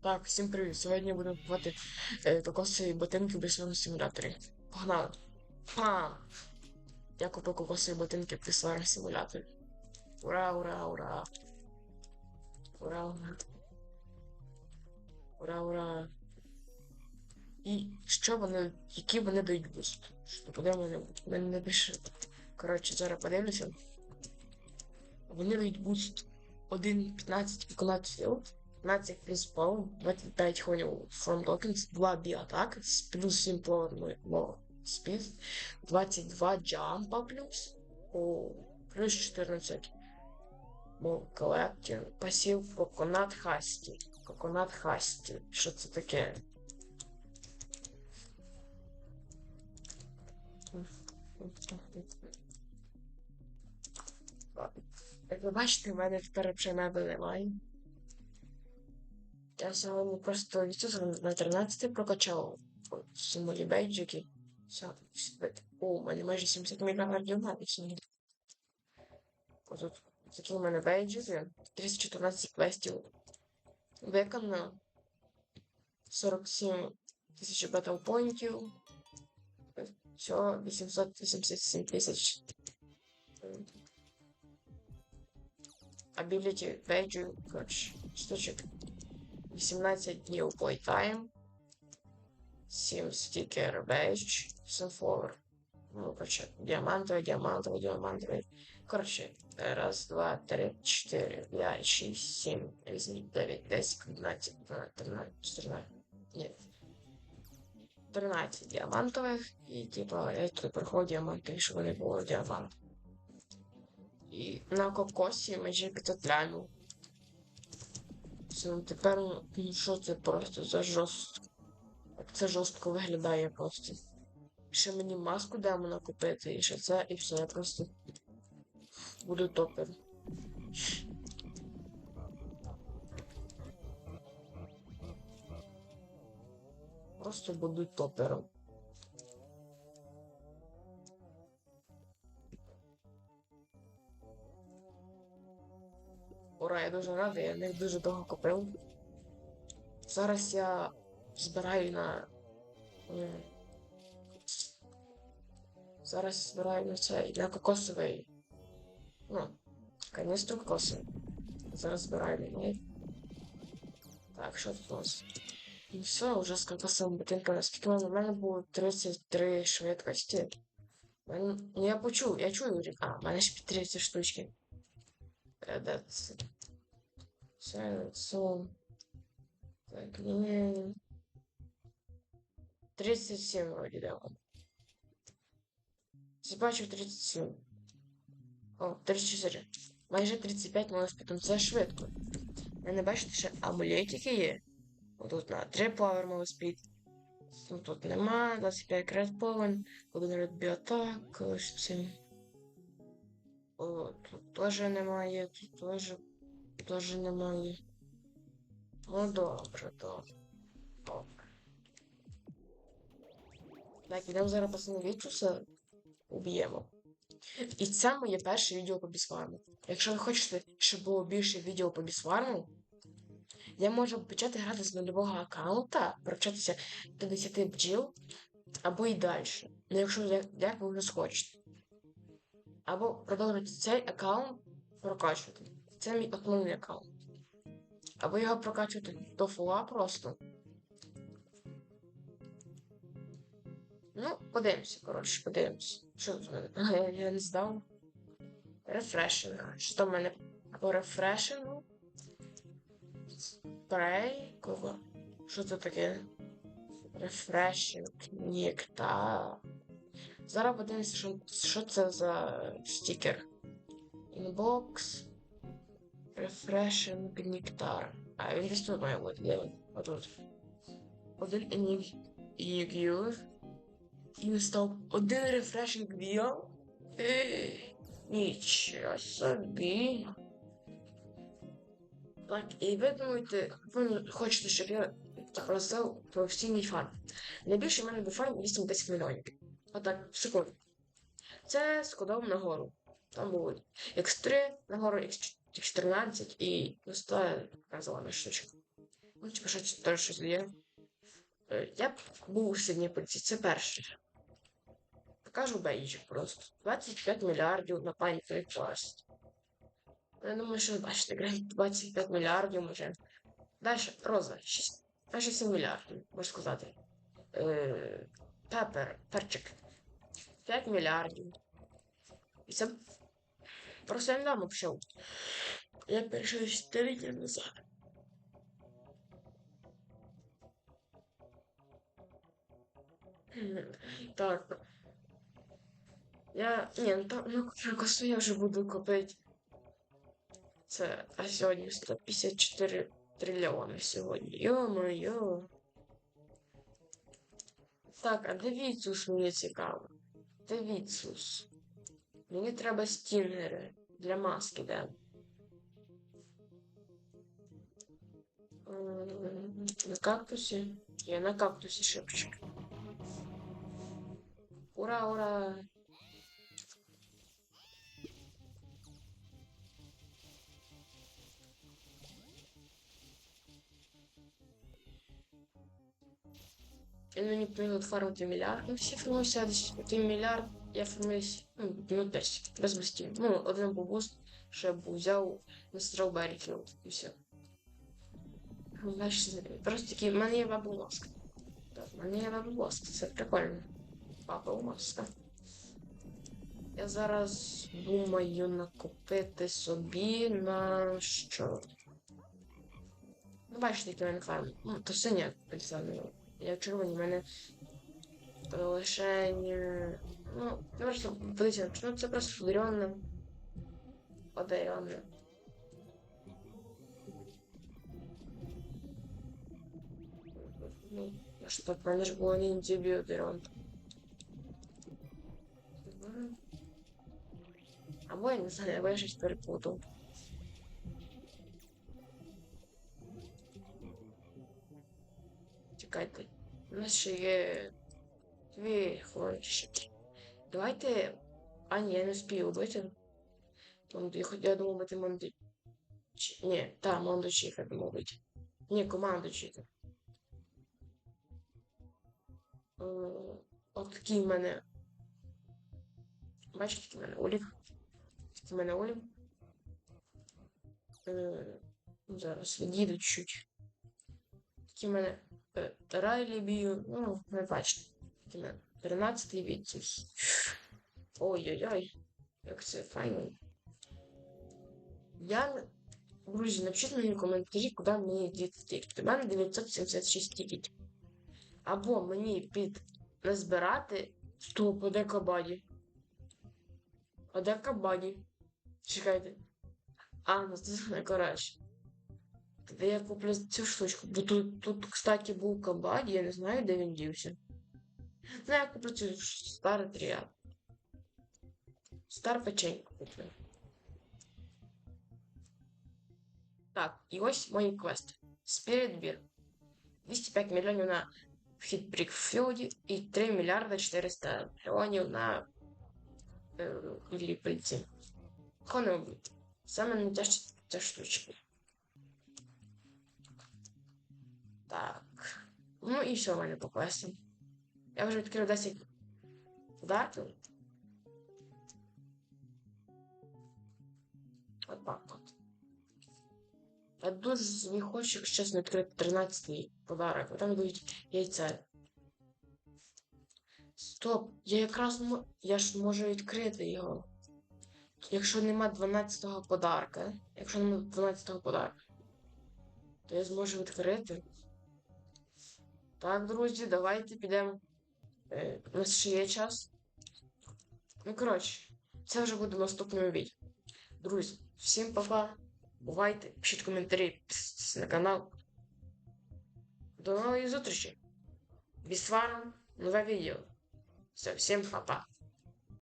Так, всім привіт. Сьогодні будемо купувати е, кокосові ботинки в безсовому симуляторі. Погнали! Пам! Я купив кокосові ботинки в безсовому симуляторі. Ура, ура, ура! Ура, ура! Ура, ура! І що вони, які вони дають буст? Що подивимо, мене не пише. Коротше, зараз подивлюся. Вони дають буст 1.15 виконати field. 15 приспал, 25 хонів from tokens, 2 b атак, з плюс 7 power no, 22 джампа плюс, о, плюс 14 Мов collecting, пасів Coconut Хасті. Coconut Хасті. Що це таке? Як ви бачите, в мене тепер вже меблі немає. Я сьогодні просто відсуток на 13 прокачав симулі бейджики. Все, О, у мене майже 70 мільярдів навіть сьогодні. Тут такі у мене бейджики. 314 квестів. Виконано. 47 тисяч батлпоінтів. Все, 887 тисяч. Ability бейджу, коротше, штучок. 18 днів playtime. 7 стікер бейдж. Sunflower. Ну, короче, діамантовий, діамантовий, діамантовий. Короче, раз, два, три, чотири, п'ять, шість, сім, вісім, дев'ять, десять, дванадцять, тринадцять, чотирнадцять. Ні. 13 діамантових, і типа я тут приходив діаманти, щоб вони були діамант. І на кокосі майже 500 лямів. Це тепер що це просто за жорстко. Це жорстко виглядає просто. Ще мені маску демона купити, і ще це, і все, я просто буду топер. Просто буду топером. Ура, я дуже радий, я них дуже довго купив. Зараз я збираю на. Зараз збираю на цей на кокосовий. Ну, каністру кокосовий. Зараз збираю на. Так, що тут у нас? І все, вже з кокосовим ботинками. Скільки в мене? У мене було 33 швидкості. У Мене... Ну я почув, я чую. А, в мене ще 30 штучки. Це? Це, це... Так, ні. 37 вроді дало. Бачив 37. О, 34. Майже 35 можна потім. Це швидко. Я не бачите, ще амулетики є. Отут на 3 Power Speed. Ну тут нема, 25 Red Pollen, 1 Red Bioattack, ось це. Тут теж немає, тут теж, теж немає. Ну добре, добре. Так, ідемо зараз пацани Вічуса уб'ємо. І це моє перше відео по бісфарму. Якщо ви хочете, щоб було більше відео по бісфарму, я можу почати грати з нульового аккаунта, провчатися до 10 бджіл, або і далі. Ну, якщо як, як ви вже схочете. Або продовжувати цей аккаунт прокачувати. Це мій основний аккаунт. Або його прокачувати до фула просто. Ну, подивимося, коротше, подивимося. Що тут мене? Я, не здав. Рефрешинг. Що в мене по рефрешингу? Спрей? Кого? Що це таке? Рефрешинг. Нектар. Зараз подивимося, що, що це за стікер. Інбокс. Рефрешинг нектар. А він десь тут має бути, де він? Отут. Один інігюр. І він один рефрешинг віл. Нічого собі. Так, і ви думаєте, ви хочете, щоб я так роздав професійний фарм. Найбільше в мене до фарм 8-10 мільйонів. Отак, в секунду. Це з кодом нагору. Там було X3, нагору X14 і просто така зелена штучка. Ну, типу, що теж щось є. Е, Я б був у сильній поліції, це перше. Покажу бейджик просто. 25 мільярдів на пані перекласть. Я думаю, що бачите, грають 25 мільярдів може. Далі, роза, 6. Майже 7 мільярдів, можна сказати. Пепер, перчик. 5 мільярдів. І це просто я недавно почав. Я перейшов 4 дні назад. Так. Я. Ні, ну там ну, косу я вже буду купити. Це а сьогодні 154 трильйони сьогодні. Йо-моє. Так, а де Віцус мені цікаво? Де Віцус? Мені треба стінгери для маски, де? На кактусі? Я на кактусі шипчик. Ура, ура! Він мені привод фармити мільярд. Ну, всі формуються десь один мільярд. Я формуюсь, ну, минут 10, без. Ну, один був буст, що я б взяв на Strawberry Field, і все. Ну, Бачите, просто такий, в мене є бабу маска. Так, в мене є бабу маска, це прикольно. Баба маска. Я зараз думаю накупити собі на що? Ну, бачите, який в мене фарм. Ну, то синя пенсіонер. Я в червоні, в мене лише. Ну, просто подивіться, ну це просто флоріонне. Одаренне. Ну, а что, в мене ж було не антибіотерон. Або я не знаю, або я щось перепутав. Чекайте. У нас ще є дві хлопчики. Давайте. А, ні, я не спію вбити. Я думав бити Монду. Ні, та, Монду Чіка думав бити. Ні, команду Чіка. Е, От такий в мене. Бачите, такий в мене Олів. Такий в мене Олів. Е, Зараз відійду чуть-чуть. Такий в мене е, Райлі бію. Ну, ви бачите. Такий 13-й. Ой-ой-ой. Як це файно. Я. Друзі, напишіть мені в коментарі, куди мені діти тикати. У мене 976 тікетів. Або мені під не збирати стоп, а де кабаді? А де кабаді? Чекайте. А, ну це найкраще. Тоді я куплю цю штучку. Бо тут, тут, кстати, був кабаді, я не знаю, де він дівся. Ну, я куплю цю старий тріад. Стар печеньку куплю. Так, і ось мої квести. Spirit Beer. 205 мільйонів на вхід Брікфілді і 3 мільярда 400 мільйонів на е, Ліпельці. Хонобіт. Саме найтяжча штучка. Ну і все в мене по квестам. Я вже відкрив 10 подарків. От так от. Я дуже не хочу, якщо чесно, відкрити 13-й подарок, бо там будуть яйця. Стоп, я якраз мо... я ж можу відкрити його. Якщо нема 12-го подарка. Якщо нема 12-го подарка, то я зможу відкрити. Так, друзі, давайте підемо. Е, у нас ще є час. Ну, коротше, це вже буде в наступному. Друзі, всім па-па. Бувайте, пишіть коментарі, підписуйтесь на канал. До нової зустрічі! Від нове відео. Все, всім па-па.